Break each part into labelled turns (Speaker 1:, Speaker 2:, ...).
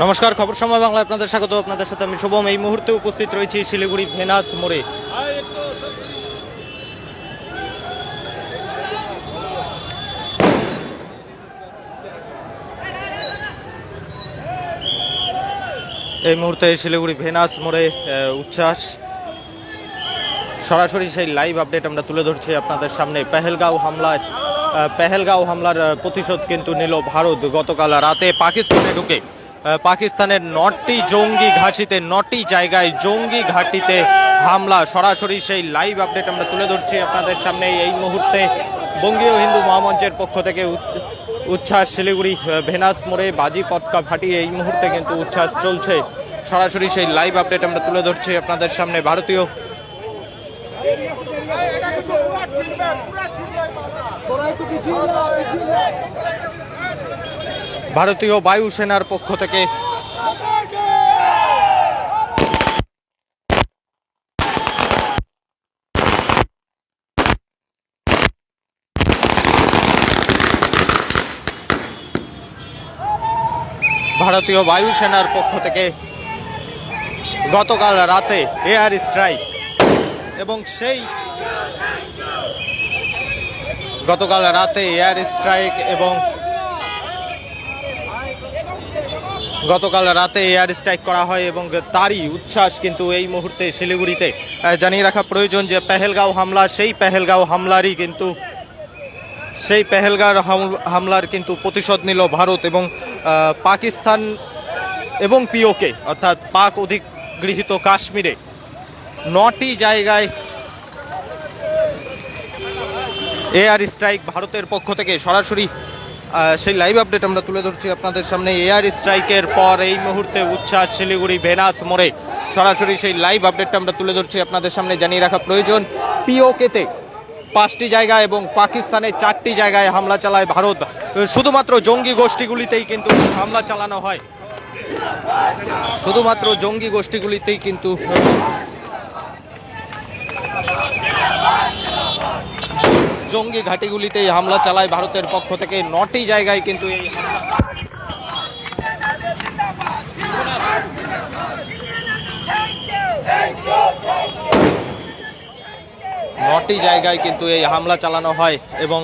Speaker 1: নমস্কার, খবর সময় বাংলা আপনাদের স্বাগত। আপনাদের সাথে আমি শুভম। এই মুহূর্তে উপস্থিত রয়েছি শিলিগুড়ি ভেনাস মোড়ে। এই মুহূর্তে শিলিগুড়ি ভেনাস মোড়ে উচ্ছ্বাস। সরাসরি সেই লাইভ আপডেট আমরা তুলে ধরছি আপনাদের সামনে। পেহেলগাঁও হামলায় পেহেলগাঁও হামলার প্রতিশোধ কিন্তু নিল ভারত গতকাল রাতে পাকিস্তানে ঢুকে। পাকিস্তানের নটি জঙ্গি ঘাঁটিতে, নটি জায়গায় জঙ্গি ঘাঁটিতে হামলা। সরাসরি সেই লাইভ আপডেট আমরা তুলে ধরছি আপনাদের সামনে এই মুহূর্তে বঙ্গীয় হিন্দু মহামঞ্চের পক্ষ থেকে উচ্ছ্বাস, শিলিগুড়ি ভেনাস মোড়ে বাজি পটকা ফাটিয়ে এই মুহূর্তে কিন্তু উচ্ছ্বাস চলছে। সরাসরি সেই লাইভ আপডেট আমরা তুলে ধরছি আপনাদের সামনে। ভারতীয় ভারতীয় বায়ুসেনার পক্ষ থেকে। ভারতীয় বায়ুসেনার পক্ষ থেকে গতকাল রাতে এয়ার স্ট্রাইক এবং সেই গতকাল রাতে এয়ার স্ট্রাইক এবং গতকাল রাতে এয়ার স্ট্রাইক করা হয় এবং তারই উচ্ছ্বাস কিন্তু এই মুহূর্তে শিলিগুড়িতে। জানিয়ে রাখা প্রয়োজন যে পেহেলগাঁও হামলা, সেই পেহেলগাঁও হামলারই কিন্তু সেই পেহেলগাঁও হামলার কিন্তু প্রতিশোধ নিল ভারত এবং পাকিস্তান এবং পিওকে, অর্থাৎ পাক অধিক গৃহীত কাশ্মীরে। নটি জায়গায় এয়ার স্ট্রাইক ভারতের পক্ষ থেকে সরাসরি সেই লাইভ আপডেট আমরা তুলে ধরছি আপনাদের সামনে। এয়ার স্ট্রাইকের পর এই মুহূর্তে উচ্ছ্বাস, শিলিগুড়ি, ভেনাস মোড়ে সরাসরি সেই লাইভ আপডেটটা আমরা তুলে ধরছি আপনাদের সামনে, জানিয়ে রাখা প্রয়োজন। পিওকেতে পাঁচটি জায়গা এবং পাকিস্তানের চারটি জায়গায় হামলা চালায় ভারত। শুধুমাত্র জঙ্গি গোষ্ঠীগুলিতেই কিন্তু হামলা চালানো হয়। শুধুমাত্র জঙ্গি গোষ্ঠীগুলিতেই কিন্তু জঙ্গি ঘাটিগুলিতে এই হামলা চালায় ভারতের পক্ষ থেকে। নটি জায়গায় কিন্তু এই নটি জায়গায় কিন্তু এই হামলা চালানো হয় এবং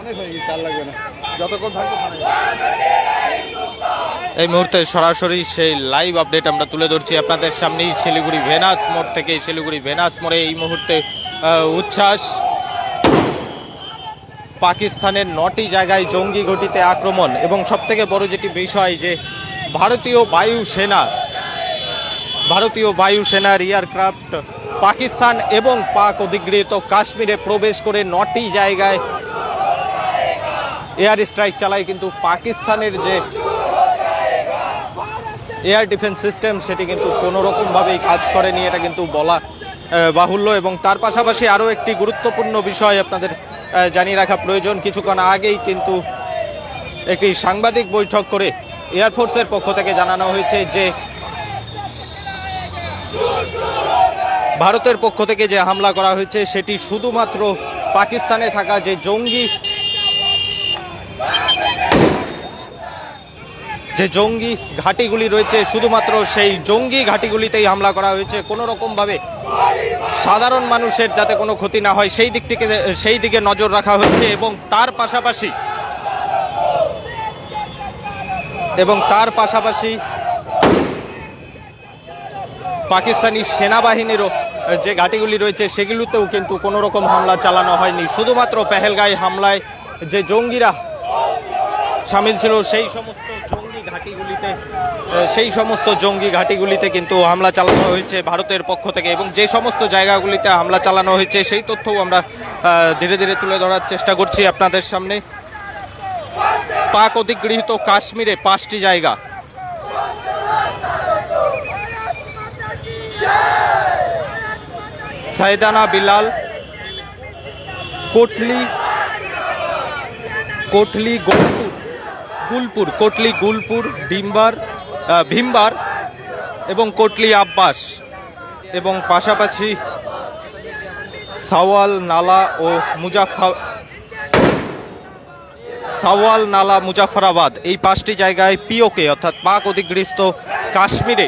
Speaker 2: অনেক হয়ে গেছে আর লাগবে না যতক্ষণ থাকবে
Speaker 1: এই মুহূর্তে সরাসরি সেই লাইভ আপডেট আমরা তুলে ধরছি আপনাদের সামনেই শিলিগুড়ি ভেনাস মোড় থেকে শিলিগুড়ি ভেনাস মোড়ে এই মুহূর্তে উচ্ছ্বাস। পাকিস্তানের নটি জায়গায় জঙ্গি ঘটিতে আক্রমণ এবং সবথেকে বড় যেটি বিষয় যে ভারতীয় বায়ুসেনা, ভারতীয় বায়ুসেনার এয়ারক্রাফট পাকিস্তান এবং পাক অধিগৃহীত কাশ্মীরে প্রবেশ করে নটি জায়গায় এয়ার স্ট্রাইক চালায়, কিন্তু পাকিস্তানের যে এয়ার ডিফেন্স সিস্টেম, সেটি কিন্তু কোনো রকমভাবেই কাজ করেনি, এটা কিন্তু বলা বাহুল্য। এবং তার পাশাপাশি আরও একটি গুরুত্বপূর্ণ বিষয় আপনাদের জানিয়ে রাখা প্রয়োজন। কিছুক্ষণ আগেই কিন্তু একটি সাংবাদিক বৈঠক করে এয়ারফোর্সের পক্ষ থেকে জানানো হয়েছে যে, ভারতের পক্ষ থেকে যে হামলা করা হয়েছে, সেটি শুধুমাত্র পাকিস্তানে থাকা যে জঙ্গি যে জঙ্গি ঘাঁটিগুলি রয়েছে, শুধুমাত্র সেই জঙ্গি ঘাঁটিগুলিতেই হামলা করা হয়েছে। কোনো রকমভাবে সাধারণ মানুষের যাতে কোনো ক্ষতি না হয়, সেই দিকটিকে, সেই দিকে নজর রাখা হচ্ছে এবং তার পাশাপাশি এবং তার পাশাপাশি পাকিস্তানি সেনাবাহিনীরও যে ঘাঁটিগুলি রয়েছে, সেগুলোতেও কিন্তু কোনো রকম হামলা চালানো হয়নি। শুধুমাত্র পেহেলগাঁই হামলায় যে জঙ্গিরা সামিল ছিল, সেই সমস্ত ঘাঁটিগুলিতে সেই সমস্ত জঙ্গি ঘাঁটিগুলিতে কিন্তু হামলা চালানো হয়েছে ভারতের পক্ষ থেকে এবং যে সমস্ত জায়গাগুলিতে হামলা চালানো হয়েছে সেই তথ্যও আমরা ধীরে ধীরে তুলে ধরার চেষ্টা করছি আপনাদের সামনে। পাক অধিগৃহীত কাশ্মীরে পাঁচটি জায়গা। সাইদানা বিলাল কোটলি কোটলি গোলপুর গুলপুর, কোটলি, গুলপুর, ডিম্বার ভীমবার এবং কোটলি, আব্বাস এবং পাশাপাশি সাওয়াল, নালা ও মুজাফর সাওয়াল, নালা, মুজাফরাবাদ। এই পাঁচটি জায়গায় পিওকে, অর্থাৎ পাক অধিগৃহীত কাশ্মীরে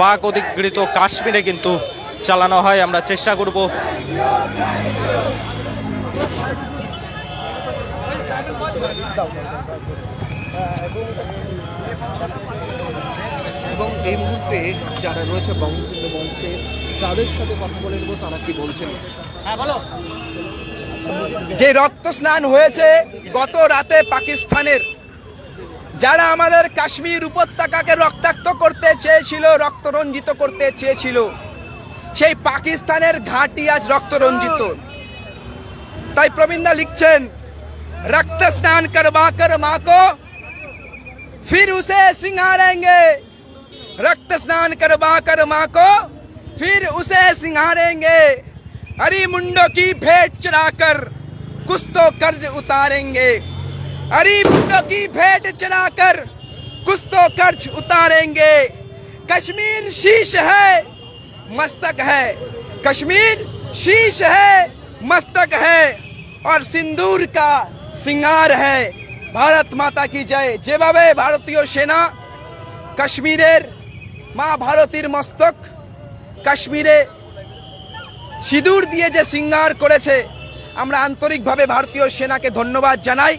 Speaker 1: পাক অধিকৃত কাশ্মীরে কিন্তু চালানো হয়। আমরা চেষ্টা করব
Speaker 3: এবং এই মুহূর্তে যারা রয়েছে বঙ্গবন্ধু মঞ্চে তাদের সাথে কথা বলে নেব তারা কি বলছেন?
Speaker 4: যে রক্ত স্নান হয়েছে গত রাতে পাকিস্তানের যারা আমাদের কাশ্মীর উপত্যকাকে রক্তাক্ত করতে চেয়েছিল রক্তরঞ্জিত করতে চেয়েছিল সেই পাকিস্তানের ঘাঁটি আজ রক্তরঞ্জিত। তাই প্রবীণদা লিখছেন रक्त स्नान करवाकर माँ को, फिर उसे सिंगारेंगे। रक्त स्नान करवाकर माँ को, फिर उसे सिंगारेंगे। हरी मुंडो की भेंट चढ़ाकर कुछ तो कर्ज उतारेंगे। हरी मुंडो की भेंट चढ़ाकर कुछ तो कर्ज उतारेंगे। कश्मीर शीश है, मस्तक है। कश्मीर शीश है, मस्तक है। और सिंदूर का সিঙ্গার হ্যায়। ভারত মাতা কি জয়। যেভাবে ভারতীয় সেনা কাশ্মীরের মা ভারতীর মস্তক কাশ্মীরে সিঁদুর দিয়ে যে সিঙ্গার করেছে, আমরা আন্তরিকভাবে ভারতীয় সেনাকে ধন্যবাদ জানাই।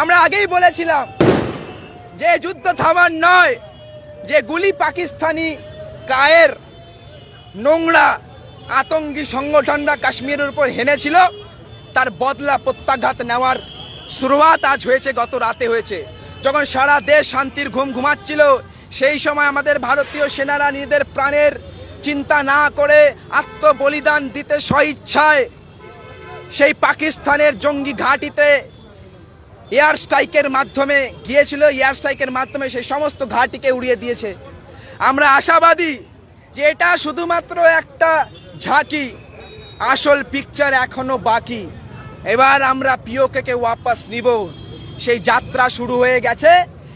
Speaker 4: আমরা আগেই বলেছিলাম যে যুদ্ধ থামার নয়, যে গুলি পাকিস্তানি কায়ের নোংরা আতঙ্কী সংগঠনরা কাশ্মীরের উপর হেনেছিল তার বদলা প্রত্যাঘাত নেওয়ার শুরুয়াত আজ হয়েছে, গত রাতে হয়েছে। যখন সারা দেশ শান্তির ঘুম ঘুমাচ্ছিল, সেই সময় আমাদের ভারতীয় সেনারা নিজেদের প্রাণের চিন্তা না করে আত্মবলিদান দিতে স্বইচ্ছায় সেই পাকিস্তানের জঙ্গি ঘাঁটিতে এয়ার স্ট্রাইকের মাধ্যমে গিয়েছিল। এয়ার স্ট্রাইকের মাধ্যমে সেই সমস্ত ঘাঁটিকে উড়িয়ে দিয়েছে। আমরা আশাবাদী যে এটা শুধুমাত্র একটা ঝাঁকি, আসল পিকচার এখনও বাকি। এবার আমরা পিওকে কে ওয়াপাস নিব। সেই যাত্রা শুরু হয়ে গেছে।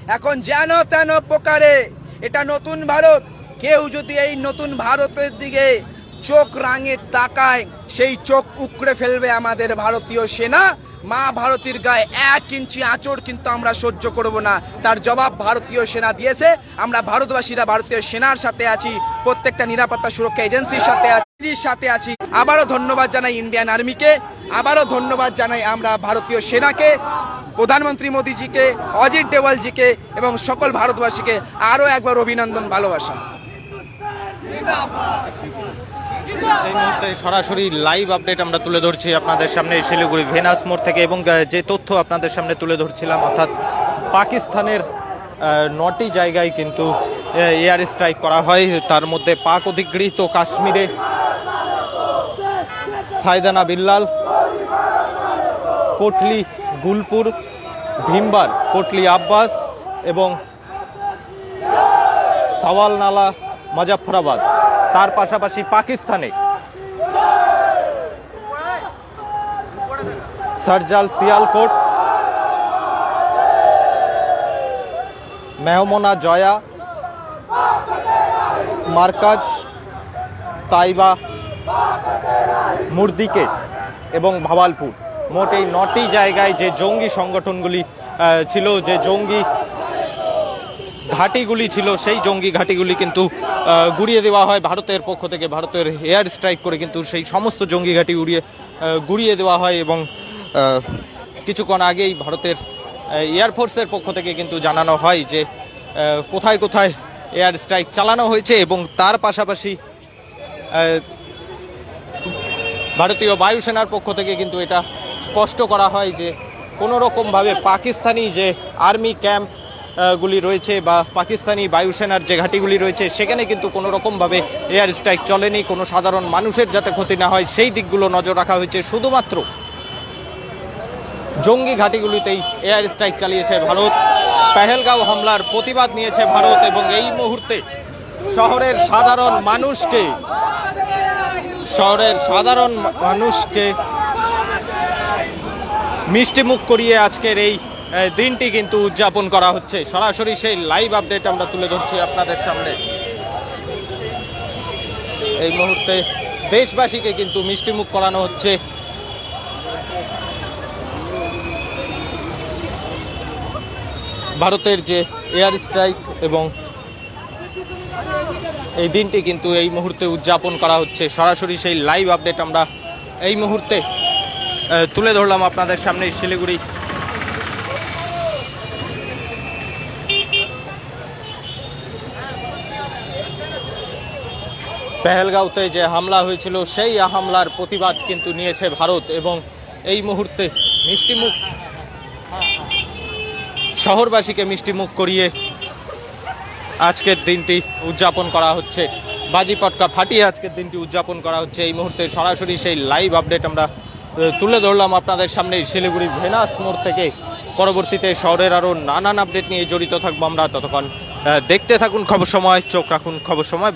Speaker 4: এখন যেন তেন প্রকারে এটা নতুন ভারত। কেউ যদি এই নতুন ভারতের দিকে চোখ রাঙে তাকায়, সেই চোখ উকড়ে ফেলবে আমাদের ভারতীয় সেনা। মা ভারতীর গায়ে এক ইঞ্চি আঁচড় কিন্তু আমরা সহ্য করব না। তার জবাব ভারতীয় সেনা দিয়েছে। আমরা ভারতবাসীরা ভারতীয় সেনার সাথে আছি, প্রত্যেকটা নিরাপত্তা সুরক্ষা এজেন্সির সাথে সাথে আছি। আবারও ধন্যবাদ জানাই ইন্ডিয়ান আর্মিকে। আবারও ধন্যবাদ জানাই আমরা ভারতীয় সেনাকে, প্রধানমন্ত্রী মোদীজিকে, অজিত ডেওয়ালজিকে এবং সকল ভারতবাসীকে। আরও একবার অভিনন্দন, ভালোবাসা।
Speaker 1: এই মুহূর্তে সরাসরি লাইভ আপডেট আমরা তুলে ধরছি আপনাদের সামনে শিলিগুড়ি ভেনাস মোড় থেকে এবং যে তথ্য আপনাদের সামনে তুলে ধরছিলাম, অর্থাৎ পাকিস্তানের নটি জায়গায় কিন্তু এয়ার স্ট্রাইক করা হয়। তার মধ্যে পাক অধিগৃহীত কাশ্মীরে সাইদানা বিল্লাল, কোটলি গুলপুর, ভীমবার, কোটলি আব্বাস এবং সাওয়াল নালা মুজাফরাবাদ। তার পাশাপাশি পাকিস্তানে। সারজাল সিয়ালকোট মেহমনা জয়া। মার্কাজ তাইবা মুর্দিকে এবং ভাওয়ালপুর। মোট এই নটি জায়গায় যে জঙ্গি সংগঠনগুলি ছিল, যে জঙ্গি ঘাঁটিগুলি ছিল, সেই জঙ্গি ঘাঁটিগুলি কিন্তু গুড়িয়ে দেওয়া হয় ভারতের পক্ষ থেকে, ভারতের এয়ার স্ট্রাইক করে কিন্তু সেই সমস্ত জঙ্গি ঘাঁটি উড়িয়ে গুড়িয়ে দেওয়া হয় এবং কিছুক্ষণ আগেই ভারতের এয়ারফোর্সের পক্ষ থেকে কিন্তু জানানো হয় যে কোথায় কোথায় এয়ার স্ট্রাইক চালানো হয়েছে এবং তার পাশাপাশি ভারতীয় বায়ুসেনার পক্ষ থেকে কিন্তু এটা স্পষ্ট করা হয় যে কোনো রকমভাবে পাকিস্তানি যে আর্মি ক্যাম্প গুলি রয়েছে বা পাকিস্তানি বায়ুসেনার যে ঘাঁটিগুলি রয়েছে, সেখানে কিন্তু কোনো রকমভাবে এয়ার স্ট্রাইক চলেনি। কোনো সাধারণ মানুষের যাতে ক্ষতি না হয়, সেই দিকগুলো নজর রাখা হয়েছে। শুধুমাত্র জঙ্গি ঘাঁটিগুলিতেই এয়ার স্ট্রাইক চালিয়েছে ভারত। পেহেলগাঁও হামলার প্রতিবাদ নিয়েছে ভারত এবং এই মুহূর্তে শহরের সাধারণ মানুষকে, শহরের সাধারণ মানুষকে মিষ্টি মুখ করিয়ে আজকের এই দিনটি কিন্তু উদযাপন করা হচ্ছে। সরাসরি সেই লাইভ আপডেট আমরা তুলে ধরছি আপনাদের সামনে। এই মুহূর্তে দেশবাসীকে কিন্তু মিষ্টিমুখ করানো হচ্ছে। ভারতের যে এয়ার স্ট্রাইক এবং এই দিনটি কিন্তু এই মুহূর্তে উদযাপন করা হচ্ছে। সরাসরি সেই লাইভ আপডেট আমরা এই মুহূর্তে তুলে ধরলাম আপনাদের সামনে শিলিগুড়ি পেহেলগাঁওতে যে হামলা হয়েছিল, সেই হামলার প্রতিবাদ কিন্তু নিয়েছে ভারত এবং এই মুহূর্তে মিষ্টিমুখ শহরবাসীকে মিষ্টিমুখ করিয়ে আজকের দিনটি উদযাপন করা হচ্ছে। বাজি পটকা ফাটিয়ে আজকের দিনটি উদযাপন করা হচ্ছে। এই মুহূর্তে সরাসরি সেই লাইভ আপডেট আমরা তুলে ধরলাম আপনাদের সামনে শিলিগুড়ি ভেনাস মোড় থেকে। পরবর্তীতে শহরের আরও নানান আপডেট নিয়ে জড়িত থাকব আমরা। ততক্ষণ দেখতে থাকুন খবর সময়, চোখ রাখুন খবর সময়।